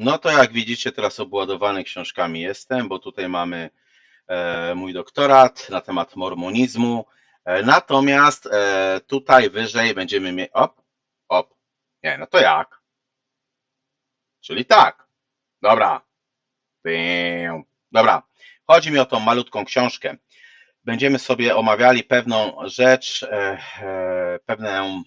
No to jak widzicie, teraz obładowany książkami jestem, bo tutaj mamy e, mój doktorat na temat mormonizmu. E, Natomiast e, tutaj wyżej będziemy mieć. Op, op. Nie, no to jak? Czyli tak. Dobra. Dobra. Chodzi mi o tą malutką książkę. Będziemy sobie omawiali pewną rzecz, pewną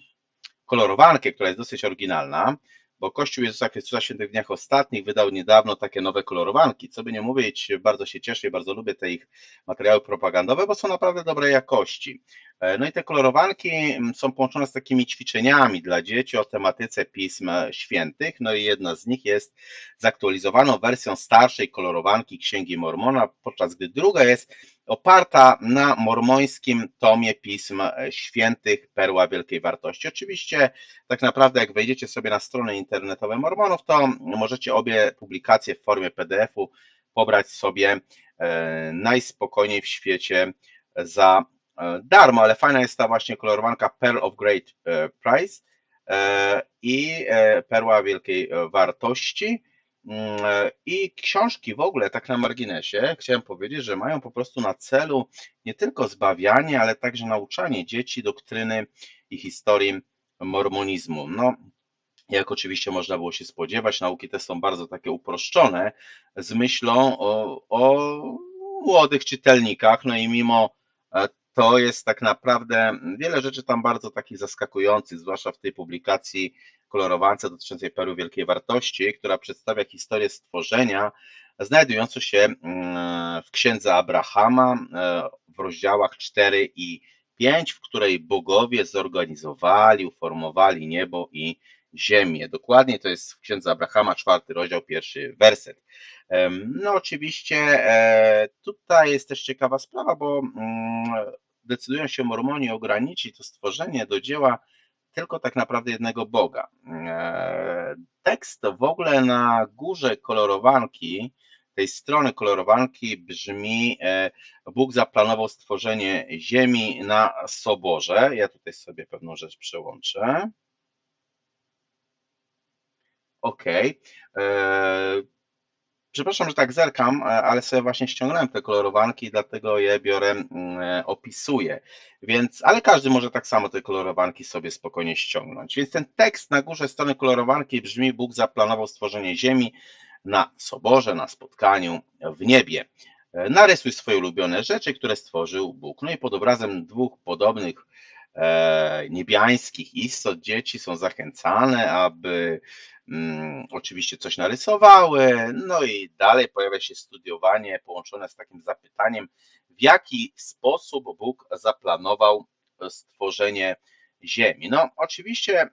kolorowankę, która jest dosyć oryginalna, bo Kościół Jezusa Chrystusa Świętych Dniach Ostatnich wydał niedawno takie nowe kolorowanki. Co by nie mówić, bardzo się cieszę i bardzo lubię te ich materiały propagandowe, bo są naprawdę dobrej jakości. E, No i te kolorowanki mm, są połączone z takimi ćwiczeniami dla dzieci o tematyce Pism Świętych. No i jedna z nich jest zaktualizowaną wersją starszej kolorowanki Księgi Mormona, podczas gdy druga jest oparta na mormońskim tomie Pism Świętych Perła Wielkiej Wartości. Oczywiście, tak naprawdę, jak wejdziecie sobie na stronę internetowe Mormonów, to możecie obie publikacje w formie PDF-u pobrać sobie e, najspokojniej w świecie za e, darmo, ale fajna jest ta właśnie kolorowanka Pearl of Great e, Price i Perła Wielkiej Wartości. Mm, e, I książki w ogóle, tak na marginesie, chciałem powiedzieć, że mają po prostu na celu nie tylko zbawianie, ale także nauczanie dzieci doktryny i historii mormonizmu. No, jak oczywiście można było się spodziewać, nauki te są bardzo takie uproszczone, z myślą o, o młodych czytelnikach, no i mimo to jest tak naprawdę wiele rzeczy tam bardzo takich zaskakujących, zwłaszcza w tej publikacji kolorowance dotyczącej Perły Wielkiej Wartości, która przedstawia historię stworzenia znajdującą się mm, w księdze Abrahama e, w rozdziałach 4 i 5, w której bogowie zorganizowali, uformowali niebo i ziemię. Dokładnie to jest w księdze Abrahama, czwarty rozdział, pierwszy werset. No oczywiście e, tutaj jest też ciekawa sprawa, bo mm, decydują się Mormoni ograniczyć to stworzenie do dzieła tylko tak naprawdę jednego Boga. E, Tekst w ogóle na górze kolorowanki, tej strony kolorowanki brzmi e, Bóg zaplanował stworzenie ziemi na soborze. Ja tutaj sobie pewną rzecz przełączę. OK. Przepraszam, że tak zerkam, e, ale sobie właśnie ściągnąłem te kolorowanki, dlatego je biorę, mm, e, opisuję. Więc, ale każdy może tak samo te kolorowanki sobie spokojnie ściągnąć. Więc ten tekst na górze strony kolorowanki brzmi: Bóg zaplanował stworzenie Ziemi na soborze, na spotkaniu w niebie. E, Narysuj swoje ulubione rzeczy, które stworzył Bóg. No i pod obrazem dwóch podobnych niebiańskich istot dzieci są zachęcane, aby mm, oczywiście coś narysowały. No i dalej pojawia się studiowanie połączone z takim zapytaniem, w jaki sposób Bóg zaplanował stworzenie Ziemi. No, oczywiście e,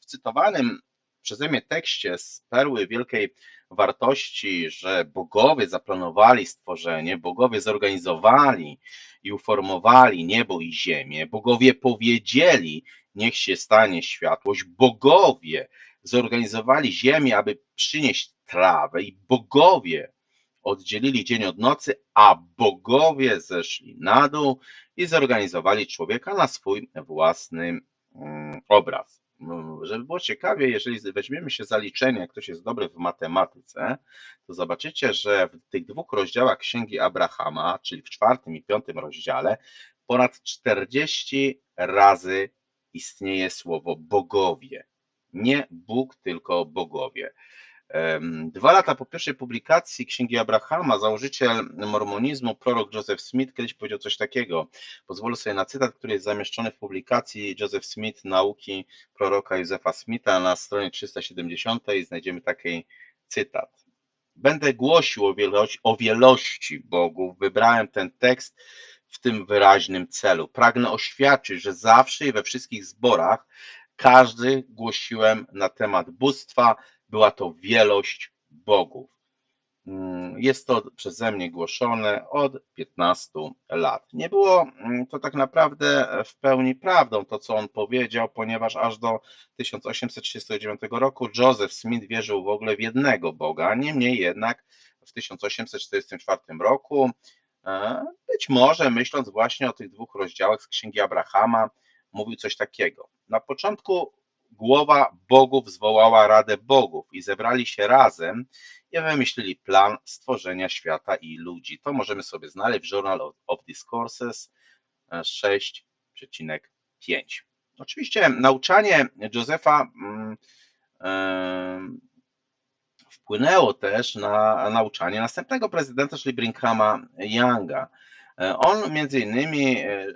w cytowanym przeze mnie tekście z Perły Wielkiej Wartości, że bogowie zaplanowali stworzenie, bogowie zorganizowali i uformowali niebo i ziemię, bogowie powiedzieli, niech się stanie światłość, bogowie zorganizowali ziemię, aby przynieść trawę i bogowie oddzielili dzień od nocy, a bogowie zeszli na dół i zorganizowali człowieka na swój własny mm, obraz. Żeby było ciekawie, jeżeli weźmiemy się za liczenie, jak ktoś jest dobry w matematyce, to zobaczycie, że w tych dwóch rozdziałach Księgi Abrahama, czyli w czwartym i piątym rozdziale, ponad 40 razy istnieje słowo bogowie. Nie Bóg, tylko bogowie. Dwa lata po pierwszej publikacji Księgi Abrahama, założyciel mormonizmu, prorok Joseph Smith, kiedyś powiedział coś takiego. Pozwolę sobie na cytat, który jest zamieszczony w publikacji Joseph Smith, Nauki proroka Józefa Smitha na stronie 370 znajdziemy taki cytat. Będę głosił o wielości, o wielości Bogów. Wybrałem ten tekst w tym wyraźnym celu. Pragnę oświadczyć, że zawsze i we wszystkich zborach każdy głosiłem na temat bóstwa, była to wielość bogów. Mm, Jest to przeze mnie głoszone od 15 lat. Nie było mm, to tak naprawdę w pełni prawdą, to co on powiedział, ponieważ aż do 1839 roku Joseph Smith wierzył w ogóle w jednego Boga. Niemniej jednak w 1844 roku, e, być może myśląc właśnie o tych dwóch rozdziałach z Księgi Abrahama, mówił coś takiego. Na początku głowa bogów zwołała Radę Bogów i zebrali się razem i wymyślili plan stworzenia świata i ludzi. To możemy sobie znaleźć w Journal of, Discourses e, 6,5. Oczywiście nauczanie Józefa mm, em, wpłynęło też na nauczanie następnego prezydenta, czyli Bringhama Younga. E, On między innymi e, e,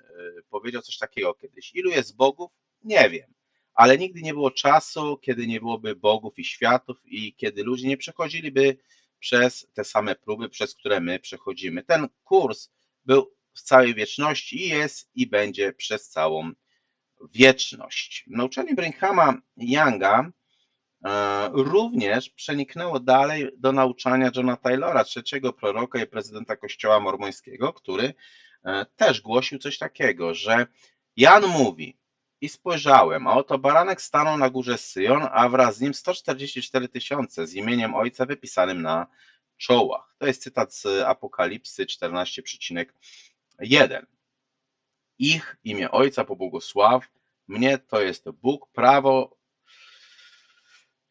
powiedział coś takiego kiedyś. Ilu jest bogów? Nie wiem. Ale nigdy nie było czasu, kiedy nie byłoby bogów i światów i kiedy ludzie nie przechodziliby przez te same próby, przez które my przechodzimy. Ten kurs był w całej wieczności i jest i będzie przez całą wieczność. Nauczanie Bringhama Younga e, również przeniknęło dalej do nauczania Johna Taylora, trzeciego proroka i prezydenta Kościoła Mormońskiego, który e, też głosił coś takiego, że Jan mówi, i spojrzałem, a oto baranek stanął na górze Syjon, a wraz z nim 144 tysiące z imieniem Ojca wypisanym na czołach. To jest cytat z Apokalipsy 14,1. Ich imię Ojca pobłogosław, mnie to jest Bóg, prawo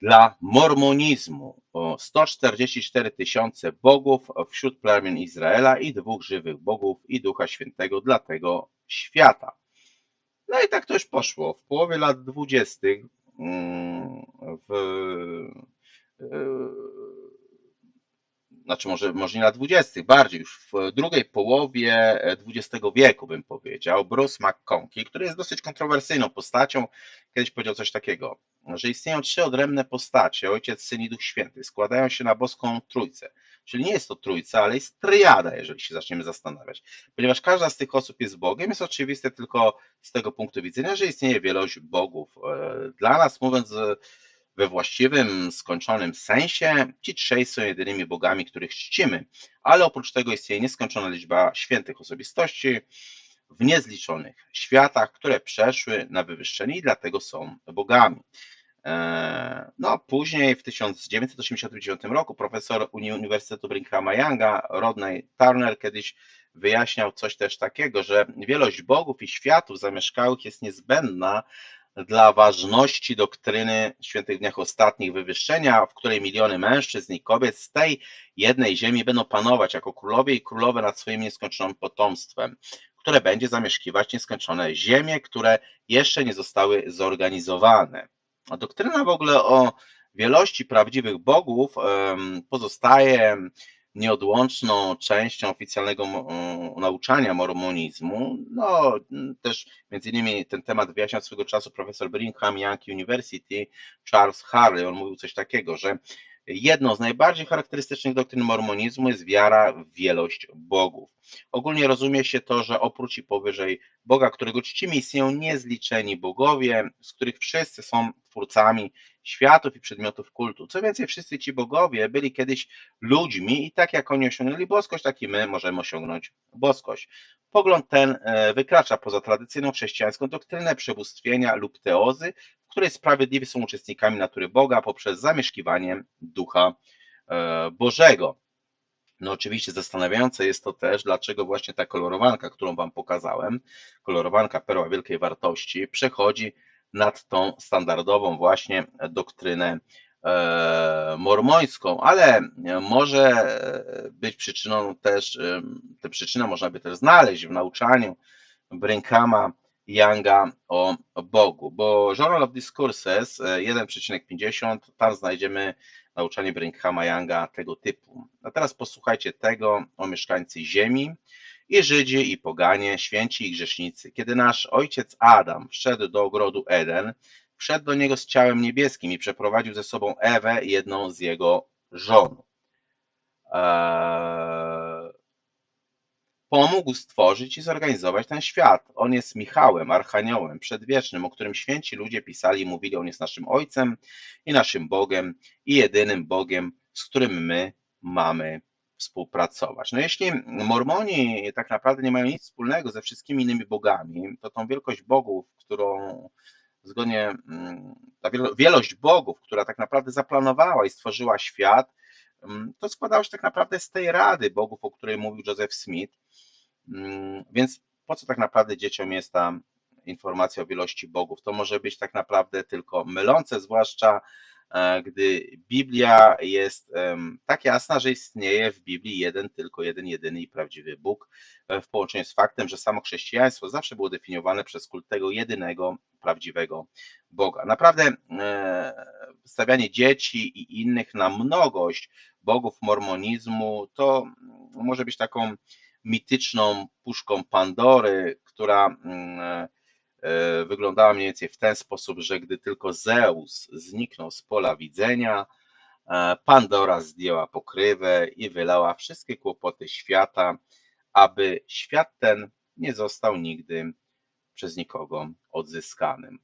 dla mormonizmu. O 144 tysiące bogów wśród plemion Izraela i dwóch żywych bogów i Ducha Świętego dla tego świata. No i tak to już poszło. W połowie lat dwudziestych mm, w znaczy może, może nie lat dwudziestych, bardziej już w drugiej połowie XX wieku bym powiedział, Bruce McConkie, który jest dosyć kontrowersyjną postacią, kiedyś powiedział coś takiego, że istnieją trzy odrębne postacie, Ojciec, Syn i Duch Święty, składają się na boską trójcę. Czyli nie jest to trójca, ale jest triada, jeżeli się zaczniemy zastanawiać. Ponieważ każda z tych osób jest Bogiem, jest oczywiste tylko z tego punktu widzenia, że istnieje wielość bogów. E, Dla nas, mówiąc e, we właściwym, skończonym sensie, ci trzej są jedynymi bogami, których czcimy, ale oprócz tego istnieje nieskończona liczba świętych osobistości w niezliczonych światach, które przeszły na wywyższenie i dlatego są bogami. E, No, później w 1989 roku profesor Uni- Uniwersytetu Bringhama Younga, Rodney Turner, kiedyś wyjaśniał coś też takiego, że wielość bogów i światów zamieszkałych jest niezbędna dla ważności doktryny świętych dniach ostatnich wywyższenia, w której miliony mężczyzn i kobiet z tej jednej ziemi będą panować jako królowie i królowe nad swoim nieskończonym potomstwem, które będzie zamieszkiwać nieskończone ziemie, które jeszcze nie zostały zorganizowane. Doktryna w ogóle o wielości prawdziwych bogów pozostaje nieodłączną częścią oficjalnego mm, nauczania mormonizmu. No, też między innymi ten temat wyjaśniał swego czasu profesor Brigham Young University Charles Harley. On mówił coś takiego, że jedną z najbardziej charakterystycznych doktryn mormonizmu jest wiara w wielość bogów. Ogólnie rozumie się to, że oprócz i powyżej Boga, którego czcimy, istnieją niezliczeni bogowie, z których wszyscy są twórcami światów i przedmiotów kultu. Co więcej, wszyscy ci bogowie byli kiedyś ludźmi i tak jak oni osiągnęli boskość, tak i my możemy osiągnąć boskość. Pogląd ten e, wykracza poza tradycyjną chrześcijańską doktrynę przebóstwienia lub teozy, w której sprawiedliwi są uczestnikami natury Boga poprzez zamieszkiwanie Ducha e, Bożego. No oczywiście zastanawiające jest to też, dlaczego właśnie ta kolorowanka, którą Wam pokazałem, kolorowanka perła wielkiej wartości, przechodzi nad tą standardową właśnie doktrynę e, mormońską, ale może być przyczyną też, e, tę przyczynę można by też znaleźć w nauczaniu Brinkhama Younga o Bogu, bo Journal of Discourses e, 1,50, tam znajdziemy nauczanie Brinkhama Younga tego typu. A teraz posłuchajcie tego o mieszkańcy ziemi i Żydzi i poganie, święci i grzesznicy. Kiedy nasz ojciec Adam wszedł do ogrodu Eden, wszedł do niego z ciałem niebieskim i przeprowadził ze sobą Ewę, jedną z jego żon. Eee, pomógł stworzyć i zorganizować ten świat. On jest Michałem, Archaniołem, przedwiecznym, o którym święci ludzie pisali i mówili, on jest naszym Ojcem i naszym Bogiem i jedynym Bogiem, z którym my mamy współpracować. No jeśli Mormoni tak naprawdę nie mają nic wspólnego ze wszystkimi innymi bogami, to tą wielkość bogów, którą zgodnie, mm, ta wielo- wielość bogów, która tak naprawdę zaplanowała i stworzyła świat, mm, to składało się tak naprawdę z tej rady bogów, o której mówił Joseph Smith. Mm, Więc po co tak naprawdę dzieciom jest ta informacja o wielości bogów. To może być tak naprawdę tylko mylące, zwłaszcza gdy Biblia jest tak jasna, że istnieje w Biblii jeden, tylko jeden, jedyny i prawdziwy Bóg, e, w połączeniu z faktem, że samo chrześcijaństwo zawsze było definiowane przez kult tego jedynego, prawdziwego Boga. Naprawdę e, stawianie dzieci i innych na mnogość bogów mormonizmu to może być taką mityczną puszką Pandory, która mm, e, wyglądała mniej więcej w ten sposób, że gdy tylko Zeus zniknął z pola widzenia, e, Pandora zdjęła pokrywę i wylała wszystkie kłopoty świata, aby świat ten nie został nigdy przez nikogo odzyskanym.